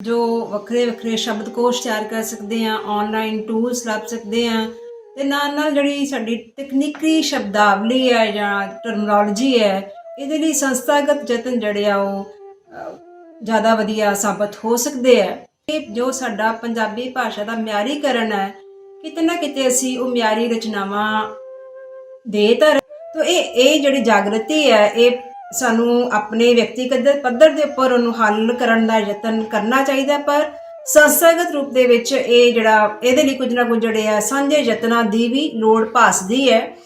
ਜੋ ਵੱਖਰੇ ਵੱਖਰੇ ਸ਼ਬਦਕੋਸ਼ ਤਿਆਰ ਕਰ ਸਕਦੇ ਆ ਆਨਲਾਈਨ ਟੂਲਸ ਲੱਭ ਸਕਦੇ ਆ ਤੇ ਨਾਲ ਨਾਲ ਜਿਹੜੀ ਸਾਡੀ ਤਕਨੀਕੀ ਸ਼ਬਦਾਵਲੀ ਹੈ ਜਾਂ ਟਰਮਨੋਲੋਜੀ ਹੈ, ਇਹਦੇ ਲਈ ਸੰਸਥਾਗਤ ਯਤਨ ਜਿਹੜੇ ਆ ਉਹ ਜ਼ਿਆਦਾ ਵਧੀਆ ਸਾਬਤ ਹੋ ਸਕਦੇ ਆ ਇਹ ਜੋ ਸਾਡਾ ਪੰਜਾਬੀ ਭਾਸ਼ਾ ਦਾ ਮਿਆਰੀਕਰਨ ਹੈ, ਕਿਤੇ ਨਾ ਕਿਤੇ ਅਸੀਂ ਉਹ ਮਿਆਰੀ ਰਚਨਾਵਾਂ ਦੇ ਤਾਂ ਰਹੇ। ਇਹ ਇਹ ਜਿਹੜੀ ਜਾਗਰਤੀ ਹੈ, ਇਹ ਸਾਨੂੰ ਆਪਣੇ ਵਿਅਕਤੀਗਤ ਪੱਧਰ ਦੇ ਉੱਪਰ ਉਹਨੂੰ ਹੱਲ ਕਰਨ ਦਾ ਯਤਨ ਕਰਨਾ ਚਾਹੀਦਾ ਪਰ ਸੰਸਥਾਗਤ ਰੂਪ ਦੇ ਵਿੱਚ ਇਹ ਜਿਹੜਾ, ਇਹਦੇ ਲਈ ਕੁਝ ਨਾ ਕੁਝ ਜਿਹੜੇ ਆ, ਸਾਂਝੇ ਯਤਨਾਂ ਦੀ ਵੀ ਲੋੜ ਭਾਸਦੀ ਹੈ।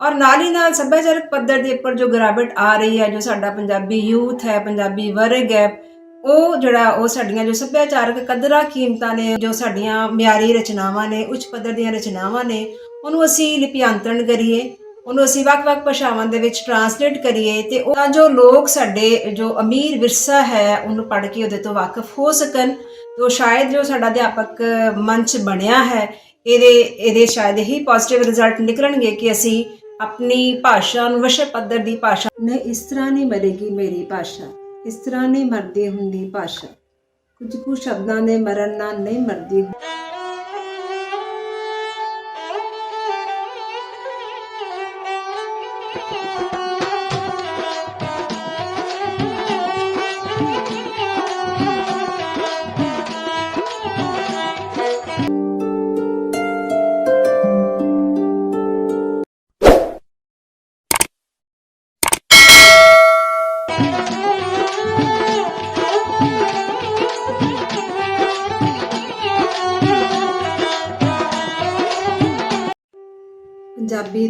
ਔਰ ਨਾਲ ਹੀ ਨਾਲ ਸੱਭਿਆਚਾਰਕ ਪੱਧਰ ਦੇ ਉੱਪਰ ਜੋ ਗਿਰਾਵਟ ਆ ਰਹੀ ਹੈ, ਜੋ ਸਾਡਾ ਪੰਜਾਬੀ ਯੂਥ ਹੈ, ਪੰਜਾਬੀ ਵਰਗ ਹੈ, ਉਹ ਜਿਹੜਾ, ਉਹ ਸਾਡੀਆਂ ਜੋ ਸੱਭਿਆਚਾਰਕ ਕਦਰਾਂ ਕੀਮਤਾਂ ਨੇ, ਜੋ ਸਾਡੀਆਂ ਮਿਆਰੀ ਰਚਨਾਵਾਂ ਨੇ, ਉੱਚ ਪੱਧਰ ਦੀਆਂ ਰਚਨਾਵਾਂ ਨੇ, ਉਹਨੂੰ ਅਸੀਂ ਲਿਪਿਆਂਤਰਣ ਕਰੀਏ। ਉਹਨੂੰ ਅਸੀਂ ਵੱਖ-ਵੱਖ ਭਾਸ਼ਾਵਾਂ ਦੇ ਵਿੱਚ ਟਰਾਂਸਲੇਟ ਕਰੀਏ ਤੇ ਉਹ ਤਾਂ ਜੋ ਲੋਕ ਸਾਡੇ, ਜੋ ਅਮੀਰ ਵਿਰਸਾ ਹੈ, ਉਹਨੂੰ ਪੜ੍ਹ ਕੇ ਉਹਦੇ ਤੋਂ ਵਾਕਿਫ ਹੋ ਸਕਣ, ਤੋ ਸ਼ਾਇਦ ਜੋ ਸਾਡਾ ਅਧਿਆਪਕ ਮੰਚ ਬਣਿਆ ਹੈ, ਇਹਦੇ ਇਹਦੇ ਸ਼ਾਇਦ ਹੀ ਪੋਜ਼ਿਟਿਵ ਰਿਜ਼ਲਟ ਨਿਕਲਣਗੇ ਕਿ ਅਸੀਂ ਆਪਣੀ ਭਾਸ਼ਾ ਨੂੰ ਵਿਸ਼ਵ ਪੱਧਰ ਦੀ ਭਾਸ਼ਾ। ਨਹੀਂ ਇਸ ਤਰ੍ਹਾਂ ਨਹੀਂ ਮਰੇਗੀ ਮੇਰੀ ਭਾਸ਼ਾ, ਇਸ ਤਰ੍ਹਾਂ ਨਹੀਂ ਮਰਦੀ ਹੁੰਦੀ ਭਾਸ਼ਾ। ਕੁਝ ਕੁ ਸ਼ਬਦਾਂ ਦੇ ਮਰਨ ਨਾਲ ਨਹੀਂ ਮਰਦੀ ਹੁੰਦੀ।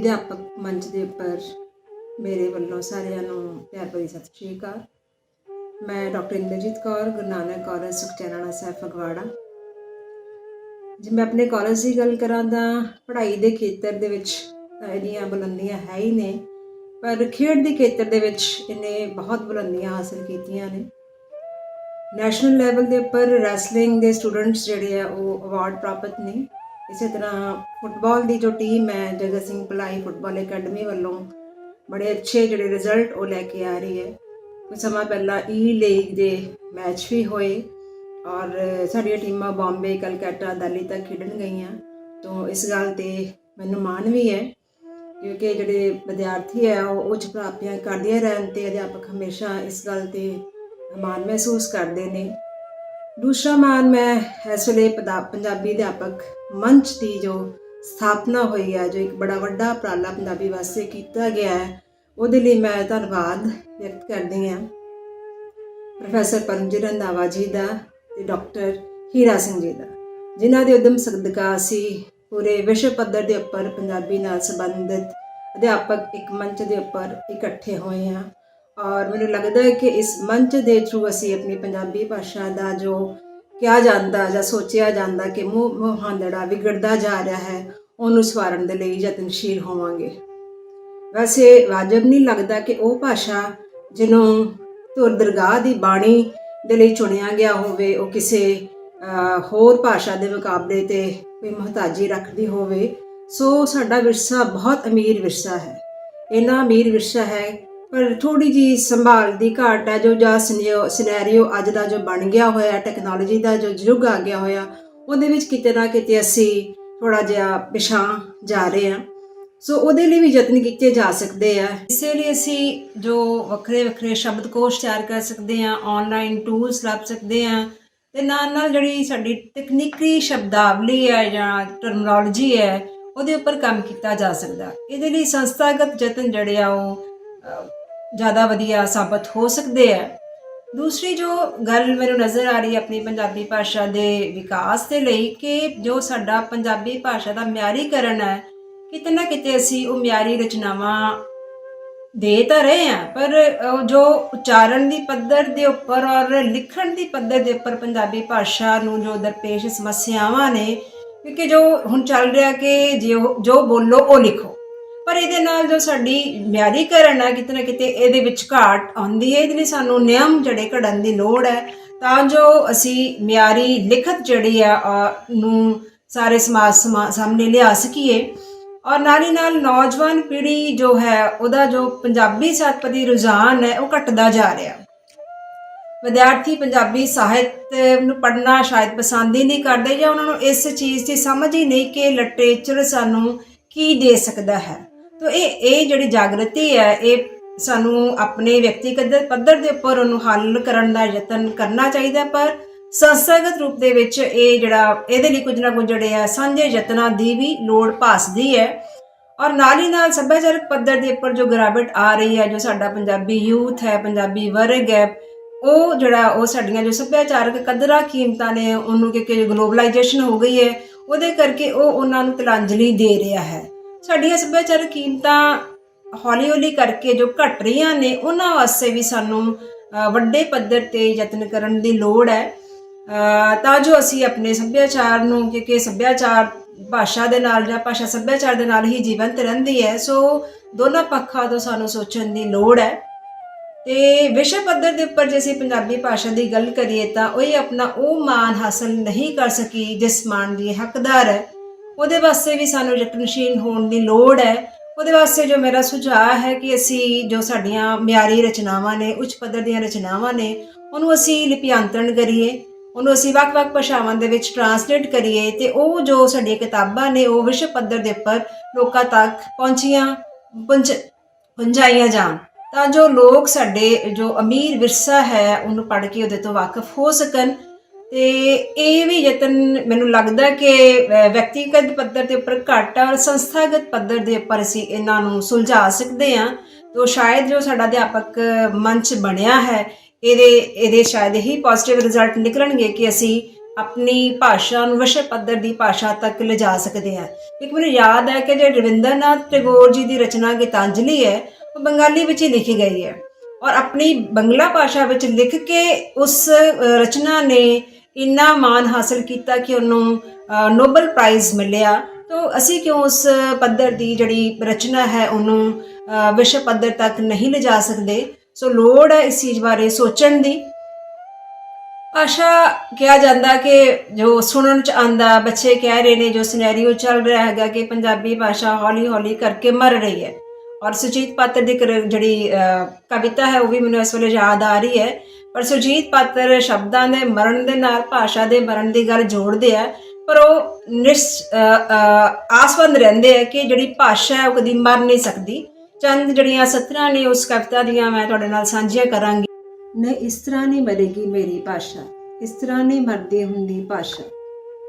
ਅਧਿਆਪਕ ਮੰਚ ਦੇ ਉੱਪਰ ਮੇਰੇ ਵੱਲੋਂ ਸਾਰਿਆਂ ਨੂੰ ਪਿਆਰ ਭਰੀ ਸਤਿ ਸ਼੍ਰੀ ਅਕਾਲ। ਮੈਂ ਡਾਕਟਰ ਇੰਦਰਜੀਤ ਕੌਰ, ਗੁਰੂ ਨਾਨਕ ਕਾਲਜ ਸੁਖਚੈਨਣਾ ਸਾਹਿਬ ਫਗਵਾੜਾ। ਜੇ ਮੈਂ ਆਪਣੇ ਕਾਲਜ ਦੀ ਗੱਲ ਕਰਾਂ ਤਾਂ ਪੜ੍ਹਾਈ ਦੇ ਖੇਤਰ ਦੇ ਵਿੱਚ ਤਾਂ ਇਹਦੀਆਂ ਬੁਲੰਦੀਆਂ ਹੈ ਹੀ ਨੇ, ਪਰ ਖੇਡ ਦੇ ਖੇਤਰ ਦੇ ਵਿੱਚ ਇਹਨੇ ਬਹੁਤ ਬੁਲੰਦੀਆਂ ਹਾਸਲ ਕੀਤੀਆਂ ਨੇ। ਨੈਸ਼ਨਲ ਲੈਵਲ ਦੇ ਉੱਪਰ ਰੈਸਲਿੰਗ ਦੇ ਸਟੂਡੈਂਟਸ ਜਿਹੜੇ ਆ ਉਹ ਅਵਾਰਡ ਪ੍ਰਾਪਤ ਨੇ। ਇਸੇ ਤਰ੍ਹਾਂ ਫੁੱਟਬਾਲ ਦੀ ਜੋ ਟੀਮ ਹੈ, ਜਗਤ ਸਿੰਘ ਭਲਾਈ ਫੁੱਟਬਾਲ ਅਕੈਡਮੀ ਵੱਲੋਂ ਬੜੇ ਅੱਛੇ ਜਿਹੜੇ ਰਿਜ਼ਲਟ ਉਹ ਲੈ ਕੇ ਆ ਰਹੀ ਹੈ। ਕੁਝ ਸਮਾਂ ਪਹਿਲਾਂ ਈ ਲੀਗ ਦੇ ਮੈਚ ਵੀ ਹੋਏ ਔਰ ਸਾਡੀਆਂ ਟੀਮਾਂ ਬੰਬੇ ਕਲਕੱਤਾ ਦਿੱਲੀ ਤੱਕ ਖੇਡਣ ਗਈਆਂ। ਤੋਂ ਇਸ ਗੱਲ ਤੇ ਮੈਨੂੰ ਮਾਣ ਵੀ ਹੈ, ਕਿਉਂਕਿ ਜਿਹੜੇ ਵਿਦਿਆਰਥੀ ਹੈ, ਉਹ ਉੱਚ ਪ੍ਰਾਪਤੀਆਂ ਕਰਦੀਆਂ ਰਹਿਣ ਤੇ ਅਧਿਆਪਕ ਹਮੇਸ਼ਾ ਇਸ ਗੱਲ ਤੇ ਮਾਣ ਮਹਿਸੂਸ ਕਰਦੇ ਨੇ। ਦੂਸਰਾ ਮਾਨ ਮੈਂ ਇਸ ਵੇਲੇ ਪਦਾ- ਪੰਜਾਬੀ ਅਧਿਆਪਕ ਮੰਚ ਦੀ ਜੋ ਸਥਾਪਨਾ ਹੋਈ ਹੈ, ਜੋ ਇੱਕ ਬੜਾ ਵੱਡਾ ਉਪਰਾਲਾ ਪੰਜਾਬੀ ਵਾਸਤੇ ਕੀਤਾ ਗਿਆ ਹੈ, ਉਹਦੇ ਲਈ ਮੈਂ ਧੰਨਵਾਦ ਵਿਅਕਤ ਕਰਦੀ ਹਾਂ। ਪ੍ਰੋਫੈਸਰ ਪਰਮਜੀਤ ਰੰਧਾਵਾ ਜੀ ਦਾ ਤੇ ਡਾਕਟਰ ਹੀਰਾ ਸਿੰਘ ਜੀ ਦਾ, ਜਿਨ੍ਹਾਂ ਦੇ ਉਦਮ ਸਦਕਾ ਅਸੀਂ ਪੂਰੇ ਵਿਸ਼ਵ ਪੱਧਰ ਦੇ ਉੱਪਰ ਪੰਜਾਬੀ ਨਾਲ ਸੰਬੰਧਿਤ ਅਧਿਆਪਕ ਇੱਕ ਮੰਚ ਦੇ ਉੱਪਰ ਇਕੱਠੇ ਹੋਏ ਹਾਂ। ਔਰ ਮੈਨੂੰ ਲੱਗਦਾ ਹੈ ਕਿ ਇਸ ਮੰਚ ਦੇ ਥਰੂ ਅਸੀਂ ਆਪਣੀ ਪੰਜਾਬੀ ਭਾਸ਼ਾ ਦਾ ਜੋ ਕਿਹਾ ਜਾਂਦਾ ਜਾਂ ਸੋਚਿਆ ਜਾਂਦਾ ਕਿ ਮੂੰਹ ਮੁਹਾਂਦੜਾ ਵਿਗੜਦਾ ਜਾ ਰਿਹਾ ਹੈ, ਉਹਨੂੰ ਸਵਾਰਨ ਦੇ ਲਈ ਯਤਨਸ਼ੀਲ ਹੋਵਾਂਗੇ। ਵੈਸੇ ਵਾਜਬ ਨਹੀਂ ਲੱਗਦਾ ਕਿ ਉਹ ਭਾਸ਼ਾ ਜਿਹਨੂੰ ਧੁਰ ਦਰਗਾਹ ਦੀ ਬਾਣੀ ਦੇ ਲਈ ਚੁਣਿਆ ਗਿਆ ਹੋਵੇ, ਉਹ ਕਿਸੇ ਹੋਰ ਭਾਸ਼ਾ ਦੇ ਮੁਕਾਬਲੇ ਤੇ ਕੋਈ ਮੁਹਤਾਜੀ ਰੱਖਦੀ ਹੋਵੇ, ਸੋ ਸਾਡਾ ਵਿਰਸਾ ਬਹੁਤ ਅਮੀਰ ਵਿਰਸਾ ਹੈ। ਇੰਨਾ ਅਮੀਰ ਵਿਰਸਾ ਹੈ ਪਰ ਥੋੜੀ ਜੀ ਸੰਭਾਲ ਦੀ ਘਾਟ ਹੈ ਜੋ ਜਾਂ ਸਿਨੈਰੀਓ ਅੱਜ ਦਾ ਜੋ ਬਣ ਗਿਆ ਹੋਇਆ ਟੈਕਨੋਲੋਜੀ ਦਾ ਜੋ ਯੁੱਗ ਆ ਗਿਆ ਹੋਇਆ, ਉਹਦੇ ਵਿੱਚ ਕਿਤੇ ਨਾ ਕਿਤੇ ਅਸੀਂ ਥੋੜਾ ਜਿਹਾ ਪਿਛਾਂ ਜਾ ਰਹੇ ਹਾਂ। ਸੋ ਉਹਦੇ ਲਈ ਵੀ ਯਤਨ ਕੀਤੇ ਜਾ ਸਕਦੇ ਆ। ਇਸੇ ਲਈ ਅਸੀਂ ਜੋ ਵੱਖਰੇ ਵੱਖਰੇ ਸ਼ਬਦਕੋਸ਼ ਤਿਆਰ ਕਰ ਸਕਦੇ ਆ ਆਨਲਾਈਨ ਟੂਲਸ ਲੱਭ ਸਕਦੇ ਆ ਤੇ ਨਾਲ ਨਾਲ ਜਿਹੜੀ ਸਾਡੀ ਤਕਨੀਕੀ ਸ਼ਬਦਾਵਲੀ ਹੈ ਜਾਂ ਟਰਮਨੋਲੋਜੀ ਹੈ, ਉਹਦੇ ਉੱਪਰ ਕੰਮ ਕੀਤਾ ਜਾ ਸਕਦਾ। ਇਹਦੇ ਲਈ ਸੰਸਥਾਗਤ ਯਤਨ ਜਿਹੜੇ ਆ ਉਹ ਜ਼ਿਆਦਾ ਵਧੀਆ ਸਾਬਤ ਹੋ ਸਕਦੇ ਆ। ਦੂਸਰੀ ਜੋ ਗੱਲ ਮੈਨੂੰ ਨਜ਼ਰ ਆ ਰਹੀ ਹੈ ਆਪਣੀ ਪੰਜਾਬੀ ਭਾਸ਼ਾ ਦੇ ਵਿਕਾਸ ਦੇ ਲਈ ਕਿ ਜੋ ਸਾਡਾ ਪੰਜਾਬੀ ਭਾਸ਼ਾ ਦਾ ਮਿਆਰੀਕਰਨ ਹੈ, ਕਿਤੇ ਨਾ ਕਿਤੇ ਅਸੀਂ ਉਹ ਮਿਆਰੀ ਰਚਨਾਵਾਂ ਦੇ ਤਾਂ ਰਹੇ ਆ ਪਰ ਜੋ ਉਚਾਰਨ ਦੀ ਪੱਧਰ ਦੇ ਉੱਪਰ ਔਰ ਲਿਖਣ ਦੀ ਪੱਧਰ ਦੇ ਉੱਪਰ ਪੰਜਾਬੀ ਭਾਸ਼ਾ ਨੂੰ ਜੋ ਦਰਪੇਸ਼ ਸਮੱਸਿਆਵਾਂ ਨੇ, ਕਿਉਂਕਿ ਜੋ ਹੁਣ ਚੱਲ ਰਿਹਾ ਕਿ ਜੋ ਜੋ ਬੋਲੋ ਉਹ ਲਿਖੋ। ਪਰ ਇਹਦੇ ਨਾਲ ਜੋ ਸਾਡੀ ਮਿਆਰੀਕਰਨ ਆ, ਕਿਤੇ ਨਾ ਕਿਤੇ ਇਹਦੇ ਵਿੱਚ ਘਾਟ ਆਉਂਦੀ ਹੈ, ਇਹਦੇ ਲਈ ਸਾਨੂੰ ਨਿਯਮ ਜਿਹੜੇ ਘੜਨ ਦੀ ਲੋੜ ਹੈ। ਤਾਂ ਜੋ ਅਸੀਂ ਮਿਆਰੀ ਲਿਖਤ ਜਿਹੜੀ ਆ ਨੂੰ ਸਾਰੇ ਸਮਾਜ ਸਮਾ- ਸਾਹਮਣੇ ਲਿਆ ਸਕੀਏ। ਔਰ ਨਾਲ ਹੀ ਨਾਲ ਨੌਜਵਾਨ ਪੀੜ੍ਹੀ ਜੋ ਹੈ, ਉਹਦਾ ਜੋ ਪੰਜਾਬੀ ਸਾਹਿਤ ਦੀ ਰੁਝਾਨ ਹੈ, ਉਹ ਘਟਦਾ ਜਾ ਰਿਹਾ। ਵਿਦਿਆਰਥੀ ਪੰਜਾਬੀ ਸਾਹਿਤ ਨੂੰ ਪੜ੍ਹਨਾ ਸ਼ਾਇਦ ਪਸੰਦ ਹੀ ਨਹੀਂ ਕਰਦੇ ਜਾਂ ਉਹਨਾਂ ਨੂੰ ਇਸ ਚੀਜ਼ ਦੀ ਸਮਝ ਹੀ ਨਹੀਂ ਕਿ ਲਿਟਰੇਚਰ ਸਾਨੂੰ ਕੀ ਦੇ ਸਕਦਾ ਹੈ। ਤਾਂ ਇਹ ਇਹ ਜਿਹੜੀ ਜਾਗਰਤੀ ਹੈ, ਇਹ ਸਾਨੂੰ ਆਪਣੇ ਵਿਅਕਤੀਗਤ ਪੱਧਰ ਦੇ ਉੱਪਰ ਉਹਨੂੰ ਹੱਲ ਕਰਨ ਦਾ ਯਤਨ ਕਰਨਾ ਚਾਹੀਦਾ ਪਰ ਸੰਸਥਾਗਤ ਰੂਪ ਦੇ ਵਿੱਚ ਇਹ ਜਿਹੜਾ, ਇਹਦੇ ਲਈ ਕੁਝ ਨਾ ਕੁਝ ਜਿਹੜੇ ਆ, ਸਾਂਝੇ ਯਤਨਾਂ ਦੀ ਵੀ ਲੋੜ ਭਾਸਦੀ ਹੈ। ਔਰ ਨਾਲ ਹੀ ਨਾਲ ਸੱਭਿਆਚਾਰਕ ਪੱਧਰ ਦੇ ਉੱਪਰ ਜੋ ਗਿਰਾਵਟ ਆ ਰਹੀ ਹੈ, ਜੋ ਸਾਡਾ ਪੰਜਾਬੀ ਯੂਥ ਹੈ, ਪੰਜਾਬੀ ਵਰਗ ਹੈ, ਉਹ ਜਿਹੜਾ, ਉਹ ਸਾਡੀਆਂ ਜੋ ਸੱਭਿਆਚਾਰਕ ਕਦਰਾਂ, ਕੀਮਤਾਂ ਨੇ, ਉਹਨੂੰ ਕਿਉਂਕਿ ਗਲੋਬਲਾਈਜੇਸ਼ਨ ਹੋ ਗਈ ਹੈ, ਉਹਦੇ ਕਰਕੇ ਉਹ ਉਹਨਾਂ ਨੂੰ ਤਲਾਂਜਲੀ ਦੇ ਰਿਹਾ ਹੈ। ਸਾਡੀਆਂ ਸੱਭਿਆਚਾਰਕ ਕੀਮਤਾਂ ਹੌਲੀ-ਹੌਲੀ ਕਰਕੇ ਜੋ ਘਟ ਰਹੀਆਂ ਨੇ, ਉਹਨਾਂ ਵਾਸਤੇ ਵੀ ਸਾਨੂੰ ਵੱਡੇ ਪੱਧਰ ਤੇ ਯਤਨ ਕਰਨ ਦੀ ਲੋੜ ਹੈ। ਤਾਂ ਜੋ ਅਸੀਂ ਆਪਣੇ ਸੱਭਿਆਚਾਰ ਨੂੰ, ਕਿਉਂਕਿ ਸੱਭਿਆਚਾਰ ਭਾਸ਼ਾ ਦੇ ਨਾਲ ਜਾਂ ਭਾਸ਼ਾ ਸੱਭਿਆਚਾਰ ਦੇ ਨਾਲ ਹੀ ਜੀਵੰਤ ਰਹਿੰਦੀ ਹੈ, ਸੋ ਦੋਨਾਂ ਪੱਖਾਂ ਤੋਂ ਸਾਨੂੰ ਸੋਚਣ ਦੀ ਲੋੜ ਹੈ। ਤੇ ਵਿਸ਼ਵ ਪੱਧਰ ਦੇ ਉੱਪਰ ਜੇ ਅਸੀਂ ਪੰਜਾਬੀ ਭਾਸ਼ਾ ਦੀ ਗੱਲ ਕਰੀਏ ਤਾਂ ਉਹ ਇਹ ਆਪਣਾ ਉਹ ਮਾਣ ਹਾਸਲ ਨਹੀਂ ਕਰ ਸਕੀ, ਜਿਸ ਮਾਣ ਦੀ ਹੱਕਦਾਰ ਹੈ। ਉਹਦੇ ਵਾਸਤੇ ਵੀ ਸਾਨੂੰ ਯਤਨਸ਼ੀਲ ਹੋਣ ਦੀ ਲੋੜ ਹੈ। ਉਹਦੇ ਵਾਸਤੇ ਜੋ ਮੇਰਾ ਸੁਝਾਅ ਹੈ ਕਿ ਅਸੀਂ ਜੋ ਸਾਡੀਆਂ ਮਿਆਰੀ ਰਚਨਾਵਾਂ ਨੇ, ਉੱਚ ਪੱਧਰ ਦੀਆਂ ਰਚਨਾਵਾਂ ਨੇ, ਉਹਨੂੰ ਅਸੀਂ ਲਿਪਿਆਂਤਰਣ ਕਰੀਏ, ਉਹਨੂੰ ਅਸੀਂ ਵੱਖ-ਵੱਖ ਭਾਸ਼ਾਵਾਂ ਦੇ ਵਿੱਚ ਟਰਾਂਸਲੇਟ ਕਰੀਏ ਤੇ ਉਹ ਜੋ ਸਾਡੀਆਂ ਕਿਤਾਬਾਂ ਨੇ, ਉਹ ਵਿਸ਼ਵ ਪੱਧਰ ਦੇ ਉੱਪਰ ਲੋਕਾਂ ਤੱਕ ਪਹੁੰਚੀਆਂ ਪਹੁੰਚ ਪਹੁੰਚਾਈਆਂ ਜਾਣ। ਤਾਂ ਜੋ ਲੋਕ ਸਾਡੇ, ਜੋ ਅਮੀਰ ਵਿਰਸਾ ਹੈ, ਉਹਨੂੰ ਪੜ੍ਹ ਕੇ ਉਹਦੇ ਤੋਂ ਵਾਕਿਫ ਹੋ ਸਕਣ। ਤੇ ਇਹ ਵੀ ਯਤਨ ਮੈਨੂੰ ਲੱਗਦਾ ਕਿ ਵਿਅਕਤੀਗਤ ਪੱਧਰ ਦੇ ਉੱਪਰ ਘੱਟ ਔਰ ਸੰਸਥਾਗਤ ਪੱਧਰ ਦੇ ਉੱਪਰ ਅਸੀਂ ਇਹਨਾਂ ਨੂੰ ਸੁਲਝਾ ਸਕਦੇ ਹਾਂ। ਤੋਂ ਸ਼ਾਇਦ ਜੋ ਸਾਡਾ ਅਧਿਆਪਕ ਮੰਚ ਬਣਿਆ ਹੈ, ਇਹਦੇ ਇਹਦੇ ਸ਼ਾਇਦ ਹੀ ਪੋਜ਼ਿਟਿਵ ਰਿਜ਼ਲਟ ਨਿਕਲਣਗੇ ਕਿ ਅਸੀਂ ਆਪਣੀ ਭਾਸ਼ਾ ਨੂੰ ਵਿਸ਼ਵ ਪੱਧਰ ਦੀ ਭਾਸ਼ਾ ਤੱਕ ਲਿਜਾ ਸਕਦੇ ਹਾਂ। ਇੱਕ ਮੈਨੂੰ ਯਾਦ ਹੈ ਕਿ ਜੇ ਰਵਿੰਦਰਨਾਥ ਟੈਗੋਰ ਜੀ ਦੀ ਰਚਨਾ ਗੀਤਾਂਜਲੀ ਹੈ, ਉਹ ਬੰਗਾਲੀ ਵਿੱਚ ਹੀ ਲਿਖੀ ਗਈ ਹੈ। ਔਰ ਆਪਣੀ ਬੰਗਲਾ ਭਾਸ਼ਾ ਵਿੱਚ ਲਿਖ ਕੇ ਉਸ ਰਚਨਾ ਨੇ ਇੰਨਾ ਮਾਣ ਹਾਸਲ ਕੀਤਾ ਕਿ ਉਹਨੂੰ ਨੋਬਲ ਪ੍ਰਾਈਜ਼ ਮਿਲਿਆ। ਤਾਂ ਅਸੀਂ ਕਿਉਂ ਉਸ ਪੱਧਰ ਦੀ ਜਿਹੜੀ ਰਚਨਾ ਹੈ ਉਹਨੂੰ ਵਿਸ਼ਵ ਪੱਧਰ ਤੱਕ ਨਹੀਂ ਲਿਜਾ ਸਕਦੇ? ਸੋ ਲੋੜ ਹੈ ਇਸ ਚੀਜ਼ ਬਾਰੇ ਸੋਚਣ ਦੀ। ਭਾਸ਼ਾ ਕਿਹਾ ਜਾਂਦਾ ਕਿ ਜੋ ਸੁਣਨ ਚ ਆਂਦਾ ਬੱਚੇ ਕਹਿ ਰਹੇ ਨੇ ਜੋ ਸਿਨੈਰੀਓ ਚੱਲ ਰਿਹਾ ਹੈਗਾ ਕਿ ਪੰਜਾਬੀ ਭਾਸ਼ਾ ਹੌਲੀ ਹੌਲੀ ਕਰਕੇ ਮਰ ਰਹੀ ਹੈ। ਔਰ ਸੁਜੀਤ ਪਾਤਰ ਦੀ ਕਰ- ਜਿਹੜੀ ਕਵਿਤਾ ਹੈ, ਉਹ ਵੀ ਮੈਨੂੰ ਇਸ ਵੇਲੇ ਯਾਦ ਆ ਰਹੀ ਹੈ। ਪਰ ਸੁਜੀਤ ਪਾਤਰ ਸ਼ਬਦਾਂ ਦੇ ਮਰਨ ਦੇ ਨਾਲ, ਭਾਸ਼ਾ ਦੇ ਮਰਨ ਦੀ ਗੱਲ ਜੋੜਦੇ ਆ, ਪਰ ਉਹ ਨਿਸ ਆਸਵੰਦ ਰਹਿੰਦੇ ਆ ਕਿ ਜਿਹੜੀ ਭਾਸ਼ਾ ਹੈ ਉਹ ਕਦੀ ਮਰ ਨਹੀਂ ਸਕਦੀ। ਚੰਦ, ਜਿਹੜੀਆਂ ਸਤਰਾਂ ਨੇ, ਉਸ ਕਵਿਤਾ ਦੀਆਂ ਮੈਂ ਤੁਹਾਡੇ ਨਾਲ ਸਾਂਝੀਆਂ ਕਰਾਂਗੀ। ਨਹੀਂ ਇਸ ਤਰ੍ਹਾਂ ਨਹੀਂ ਮਰੇਗੀ ਮੇਰੀ ਭਾਸ਼ਾ, ਇਸ ਤਰ੍ਹਾਂ ਨਹੀਂ ਮਰਦੀ ਹੁੰਦੀ ਭਾਸ਼ਾ।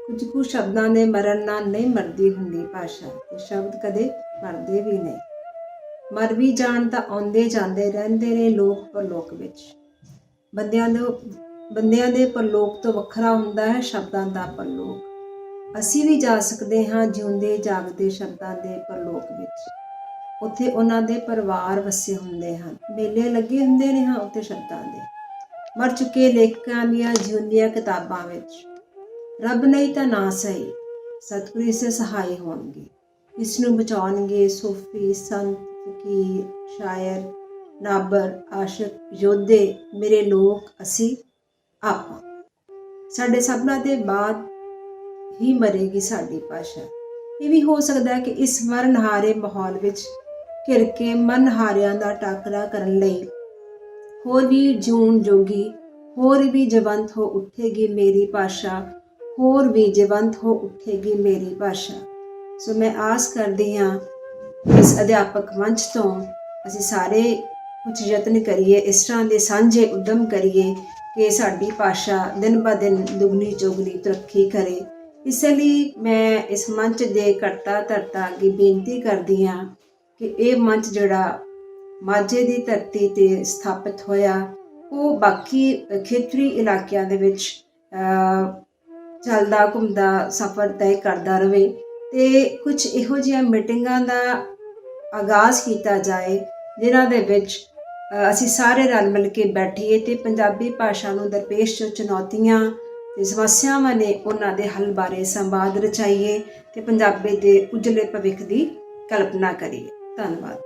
ਕੁਝ ਕੁ ਸ਼ਬਦਾਂ ਦੇ ਮਰਨ ਨਾਲ ਨਹੀਂ ਮਰਦੀ ਹੁੰਦੀ ਭਾਸ਼ਾ, ਤੇ ਸ਼ਬਦ ਕਦੇ ਮਰਦੇ ਵੀ ਨਹੀਂ। ਮਰ ਵੀ ਜਾਣ ਤਾਂ ਆਉਂਦੇ ਜਾਂਦੇ ਰਹਿੰਦੇ ਨੇ ਲੋਕ ਪਰ ਲੋਕ ਵਿੱਚ। ਬੰਦਿਆਂ ਦੇ ਬੰਦਿਆਂ ਦੇ ਪਰਲੋਕ ਤੋਂ ਵੱਖਰਾ ਹੁੰਦਾ ਹੈ ਸ਼ਬਦਾਂ ਦਾ ਪਰਲੋਕ। ਅਸੀਂ ਵੀ ਜਾ ਸਕਦੇ ਹਾਂ ਜਿਉਂਦੇ ਜਾਗਦੇ ਸ਼ਬਦਾਂ ਦੇ ਪਰਲੋਕ ਵਿੱਚ। ਉੱਥੇ ਉਹਨਾਂ ਦੇ ਪਰਿਵਾਰ ਵਸੇ ਹੁੰਦੇ ਹਨ। ਮੇਲੇ ਲੱਗੇ ਹੁੰਦੇ ਨੇ ਹਾਂ ਉੱਥੇ ਸ਼ਬਦਾਂ ਦੇ। ਮਰ ਚੁੱਕੇ ਲੇਖਕਾਂ ਦੀਆਂ ਜਿਉਂਦੀਆਂ ਕਿਤਾਬਾਂ ਵਿੱਚ। ਰੱਬ ਨਹੀਂ ਤਾਂ ਨਾ ਸਹੀ, ਸਤਿਗੁਰੂ ਇਸੇ ਸਹਾਈ ਹੋਣਗੇ। ਇਸ ਨੂੰ ਬਚਾਉਣਗੇ ਸੂਫੀ, ਸੰਤ, ਫਕੀਰ, ਸ਼ਾਇਰ ਨਾਬਰ, ਆਸ਼ਿਕ, ਯੋਧੇ, ਮੇਰੇ ਲੋਕ, ਅਸੀਂ ਆਪਾਂ। ਸਾਡੇ ਸਭਨਾਂ ਦੇ ਬਾਅਦ ਹੀ ਮਰੇਗੀ ਸਾਡੀ ਭਾਸ਼ਾ। ਇਹ ਵੀ ਹੋ ਸਕਦਾ ਹੈ ਕਿ ਇਸ ਮਰਨਹਾਰੇ ਮਾਹੌਲ ਵਿੱਚ ਘਿਰ ਕੇ ਮਨਹਾਰਿਆਂ ਦਾ ਟਾਕਰਾ ਕਰਨ ਲਈ ਹੋਰ ਵੀ ਜੂਨ ਜੋਗੀ, ਹੋਰ ਵੀ ਜਵੰਤ ਹੋ ਉੱਠੇਗੀ ਮੇਰੀ ਭਾਸ਼ਾ, ਹੋਰ ਵੀ ਜਵੰਤ ਹੋ ਉੱਠੇਗੀ ਮੇਰੀ ਭਾਸ਼ਾ। ਸੋ ਮੈਂ ਆਸ ਕਰਦੀ ਹਾਂ, ਇਸ ਅਧਿਆਪਕ ਮੰਚ ਤੋਂ ਅਸੀਂ ਸਾਰੇ ਕੁਝ ਯਤਨ ਕਰੀਏ, ਇਸ ਤਰ੍ਹਾਂ ਦੇ ਸਾਂਝੇ ਉਦਮ ਕਰੀਏ ਕਿ ਸਾਡੀ ਭਾਸ਼ਾ ਦਿਨ ਬ ਦਿਨ ਦੁਗਣੀ ਚੌਗਣੀ ਤਰੱਕੀ ਕਰੇ। ਇਸ ਲਈ ਮੈਂ ਇਸ ਮੰਚ ਦੇ ਕਰਤਾ ਧਰਤਾ ਅੱਗੇ ਬੇਨਤੀ ਕਰਦੀ ਹਾਂ ਕਿ ਇਹ ਮੰਚ ਜਿਹੜਾ ਮਾਝੇ ਦੀ ਧਰਤੀ ਤੇ ਸਥਾਪਿਤ ਹੋਇਆ, ਉਹ ਬਾਕੀ ਖੇਤਰੀ ਇਲਾਕਿਆਂ ਦੇ ਵਿੱਚ ਚੱਲਦਾ ਘੁੰਮਦਾ ਸਫ਼ਰ ਤੈਅ ਕਰਦਾ ਰਹੇ ਤੇ ਕੁਝ ਇਹੋ ਜਿਹੀਆਂ ਮੀਟਿੰਗਾਂ ਦਾ ਆਗਾਜ਼ ਕੀਤਾ ਜਾਏ, ਜਿਨ੍ਹਾਂ ਦੇ ਵਿੱਚ ਅਸੀਂ ਸਾਰੇ ਰਲ ਮਿਲ ਕੇ ਬੈਠੀਏ ਤੇ ਪੰਜਾਬੀ ਭਾਸ਼ਾ ਨੂੰ ਦਰਪੇਸ਼ ਜੋ ਚੁਣੌਤੀਆਂ ਤੇ ਸਮੱਸਿਆਵਾਂ ਨੇ ਉਹਨਾਂ ਦੇ ਹੱਲ ਬਾਰੇ ਸੰਵਾਦ ਰਚਾਈਏ ਤੇ ਪੰਜਾਬੀ ਦੇ ਉਜਲੇ ਭਵਿੱਖ ਦੀ ਕਲਪਨਾ ਕਰੀਏ। ਧੰਨਵਾਦ।